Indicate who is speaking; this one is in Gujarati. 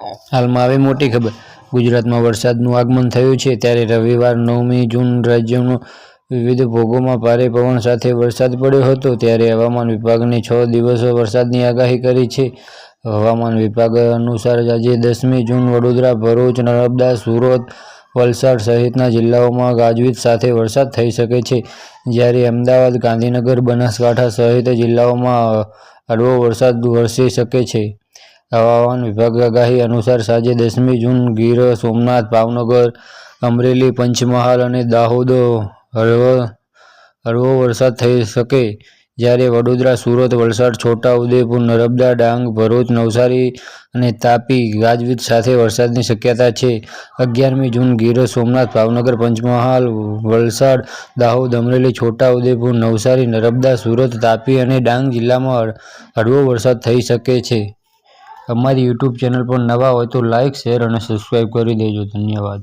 Speaker 1: હાલમાં આવી મોટી ખબર. ગુજરાતમાં વરસાદનું આગમન થયું છે ત્યારે રવિવાર, નવમી જૂન રાજ્યનો વિવિધ ભોગોમાં ભારે પવન સાથે વરસાદ પડ્યો હતો ત્યારે હવામાન વિભાગને છ દિવસો વરસાદની આગાહી કરી છે. હવામાન વિભાગ અનુસાર આજે દસમી જૂન વડોદરા, ભરૂચ, નર્મદા, સુરત, વલસાડ સહિતના જિલ્લાઓમાં ગાજવીજ સાથે વરસાદ થઈ શકે છે. જ્યારે અમદાવાદ, ગાંધીનગર, બનાસકાંઠા સહિત જિલ્લાઓમાં હળવો વરસાદ વરસી શકે છે. હવામાન વિભાગ આગાહી અનુસાર સાંજે દસમી જૂન, ગીર, સોમનાથ, ભાવનગર, અમરેલી, પંચમહાલ અને દાહોદ હળવો હળવો વરસાદ થઈ શકે જ્યારે વડોદરા, સુરત, વલસાડ છોટા ઉદેપુર નર્મદા, ડાંગ, ભરૂચ, નવસારી અને તાપી, ગાજવીજ સાથે વરસાદની શક્યતા છે. અગિયારમી જૂન, ગીર, સોમનાથ, ભાવનગર, પંચમહાલ, વલસાડ, દાહોદ, અમરેલી છોટા ઉદેપુર નવસારી, નર્મદા, સુરત, તાપી અને ડાંગ જિલ્લામાં હળવો વરસાદ થઈ શકે છે. અમારી યુટ્યુબ ચેનલ પર નવા હોય તો લાઇક શેર અને સબસ્ક્રાઈબ કરી દેજો. ધન્યવાદ.